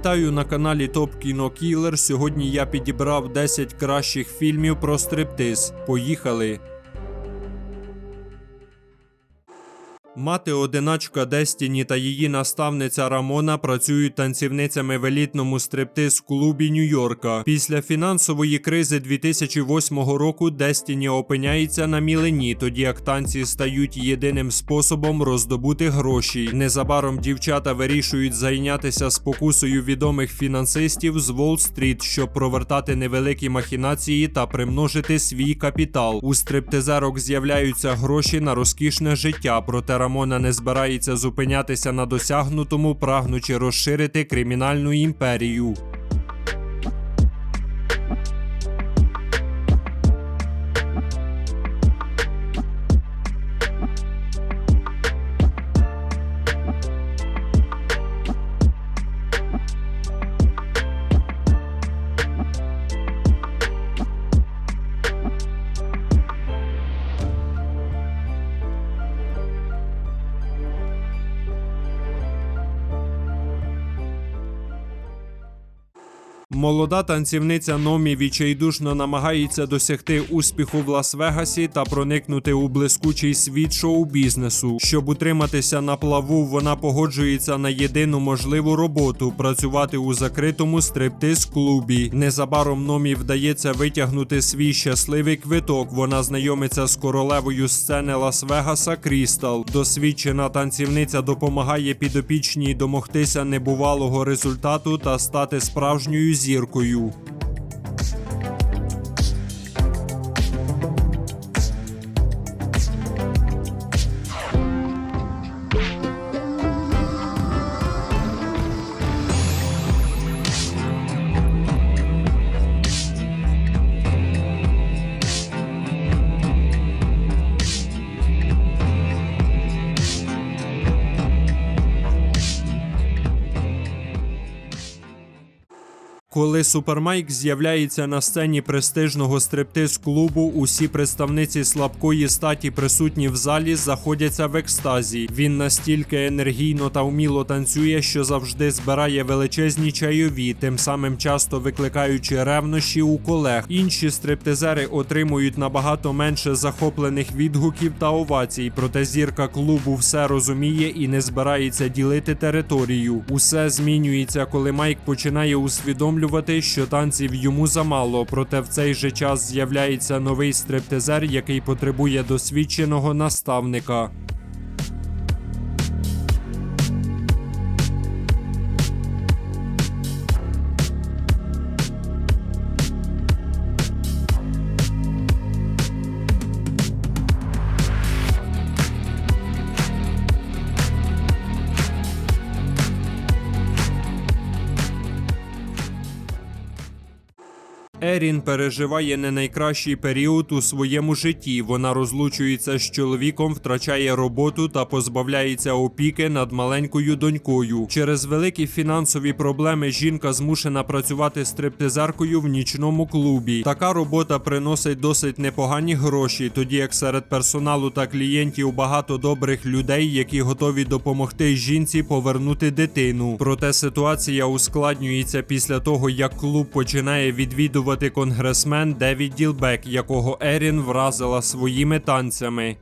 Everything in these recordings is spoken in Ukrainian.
Вітаю на каналі Топ Кіно Кілер. Сьогодні я підібрав 10 кращих фільмів про стриптиз. Поїхали! Мати одиначка Дестіні та її наставниця Рамона працюють танцівницями в елітному стриптиз-клубі Нью-Йорка. Після фінансової кризи 2008 року Дестіні опиняється на мілені, тоді як танці стають єдиним способом роздобути гроші. Незабаром дівчата вирішують зайнятися спокусою відомих фінансистів з Уолл-стріт, щоб провертати невеликі махінації та примножити свій капітал. У стриптизерок з'являються гроші на розкішне життя, проте Рамона не збирається зупинятися на досягнутому, прагнучи розширити кримінальну імперію. Молода танцівниця Номі відчайдушно намагається досягти успіху в Лас-Вегасі та проникнути у блискучий світ шоу-бізнесу. Щоб утриматися на плаву, вона погоджується на єдину можливу роботу працювати у закритому стриптиз-клубі. Незабаром Номі вдається витягнути свій щасливий квиток. Вона знайомиться з королевою сцени Лас-Вегаса Крістал. Досвідчена танцівниця допомагає підопічній домогтися небувалого результату та стати справжньою зіркою. Коли Супермайк з'являється на сцені престижного стриптиз-клубу, усі представниці слабкої статі, присутні в залі, заходяться в екстазі. Він настільки енергійно та вміло танцює, що завжди збирає величезні чайові, тим самим часто викликаючи ревнощі у колег. Інші стриптизери отримують набагато менше захоплених відгуків та овацій. Проте зірка клубу все розуміє і не збирається ділити територію. Усе змінюється, коли Майк починає усвідомлювати, що танців йому замало. Проте в цей же час з'являється новий стриптизер, який потребує досвідченого наставника. Ерін переживає не найкращий період у своєму житті. Вона розлучується з чоловіком, втрачає роботу та позбавляється опіки над маленькою донькою. Через великі фінансові проблеми жінка змушена працювати стриптизеркою в нічному клубі. Така робота приносить досить непогані гроші, тоді як серед персоналу та клієнтів багато добрих людей, які готові допомогти жінці повернути дитину. Проте ситуація ускладнюється після того, як клуб починає відвідувати конгресмен Девід Ділбек, якого Ерін вразила своїми танцями.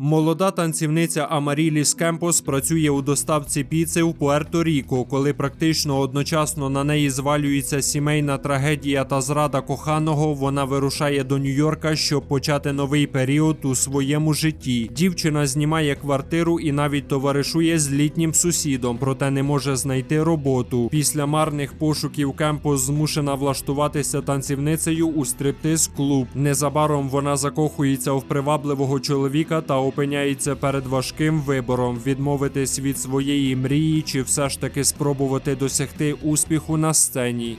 Молода танцівниця Амаріліс Кемпос працює у доставці піци в Пуерто-Ріко, коли практично одночасно на неї звалюється сімейна трагедія та зрада коханого. Вона вирушає до Нью-Йорка, щоб почати новий період у своєму житті. Дівчина знімає квартиру і навіть товаришує з літнім сусідом, проте не може знайти роботу. Після марних пошуків Кемпос змушена влаштуватися танцівницею у стриптиз-клуб. Незабаром вона закохується в привабливого чоловіка та опиняється перед важким вибором відмовитись від своєї мрії чи все ж таки спробувати досягти успіху на сцені.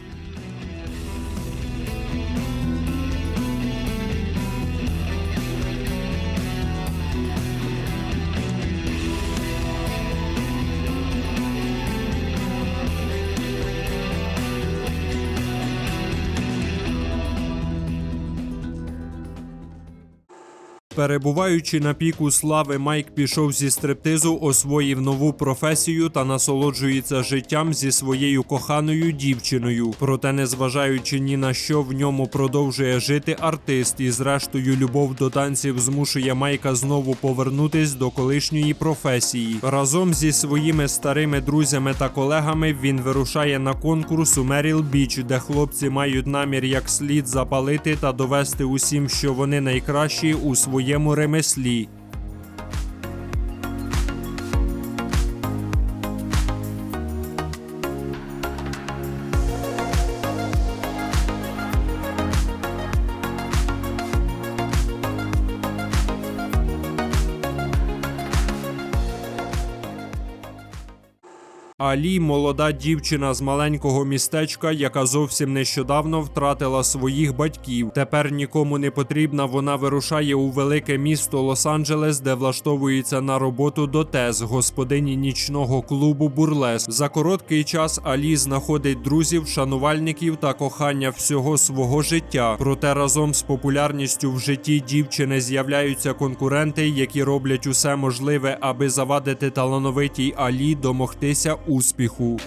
Перебуваючи на піку слави, Майк пішов зі стриптизу, освоїв нову професію та насолоджується життям зі своєю коханою дівчиною. Проте, незважаючи ні на що, в ньому продовжує жити артист, і зрештою любов до танців змушує Майка знову повернутись до колишньої професії. Разом зі своїми старими друзями та колегами він вирушає на конкурс у Меріл Біч, де хлопці мають намір як слід запалити та довести усім, що вони найкращі у своєму ремеслі. Алі молода дівчина з маленького містечка, яка зовсім нещодавно втратила своїх батьків. Тепер нікому не потрібна. Вона вирушає у велике місто Лос-Анджелес, де влаштовується на роботу до ТЕС, господині нічного клубу Бурлес. За короткий час Алі знаходить друзів, шанувальників та кохання всього свого життя. Проте разом з популярністю в житті дівчини з'являються конкуренти, які роблять усе можливе, аби завадити талановитій Алі домогтися успіху.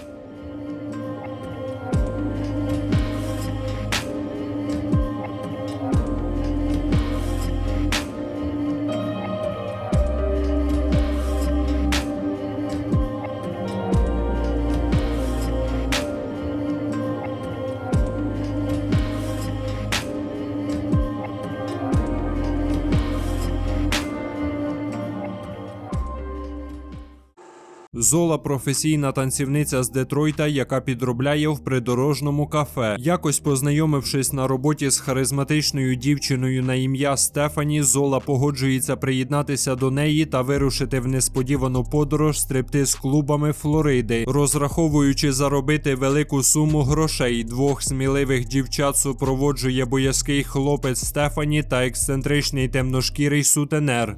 Зола професійна танцівниця з Детройта, яка підробляє в придорожному кафе. Якось познайомившись на роботі з харизматичною дівчиною на ім'я Стефані, Зола погоджується приєднатися до неї та вирушити в несподівану подорож стриптиз клубами Флориди, розраховуючи заробити велику суму грошей. Двох сміливих дівчат супроводжує боязкий хлопець Стефані та ексцентричний темношкірий сутенер.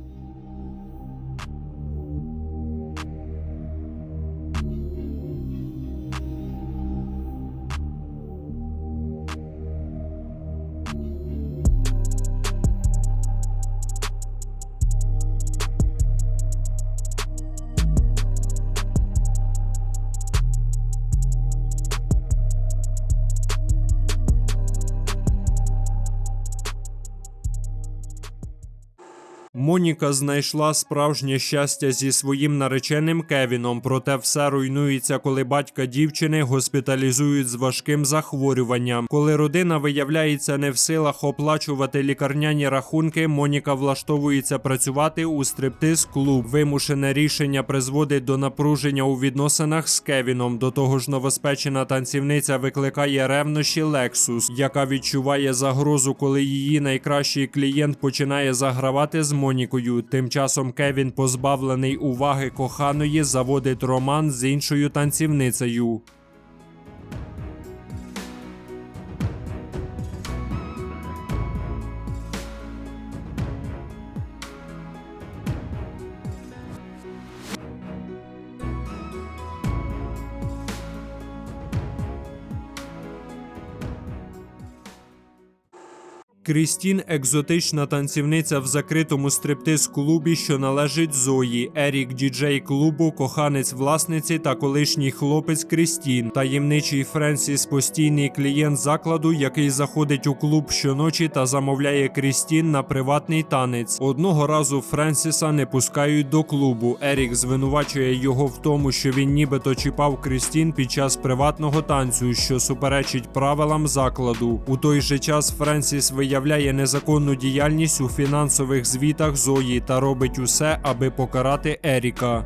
Моніка знайшла справжнє щастя зі своїм нареченим Кевіном, проте все руйнується, коли батька дівчини госпіталізують з важким захворюванням. Коли родина виявляється не в силах оплачувати лікарняні рахунки, Моніка влаштовується працювати у стриптиз-клуб. Вимушене рішення призводить до напруження у відносинах з Кевіном. До того ж, новоспечена танцівниця викликає ревнощі Лексус, яка відчуває загрозу, коли її найкращий клієнт починає загравати з Монікою. Тим часом Кевін, позбавлений уваги коханої, заводить роман з іншою танцівницею. Крістін екзотична танцівниця в закритому стриптиз-клубі, що належить Зої, Ерік діджей клубу, коханець власниці та колишній хлопець Крістін, таємничий Френсіс, постійний клієнт закладу, який заходить у клуб щоночі та замовляє Крістін на приватний танець. Одного разу Френсіса не пускають до клубу. Ерік звинувачує його в тому, що він нібито чіпав Крістін під час приватного танцю, що суперечить правилам закладу. У той же час Френсіс виявляє незаконну діяльність у фінансових звітах Зої та робить усе, аби покарати Еріка.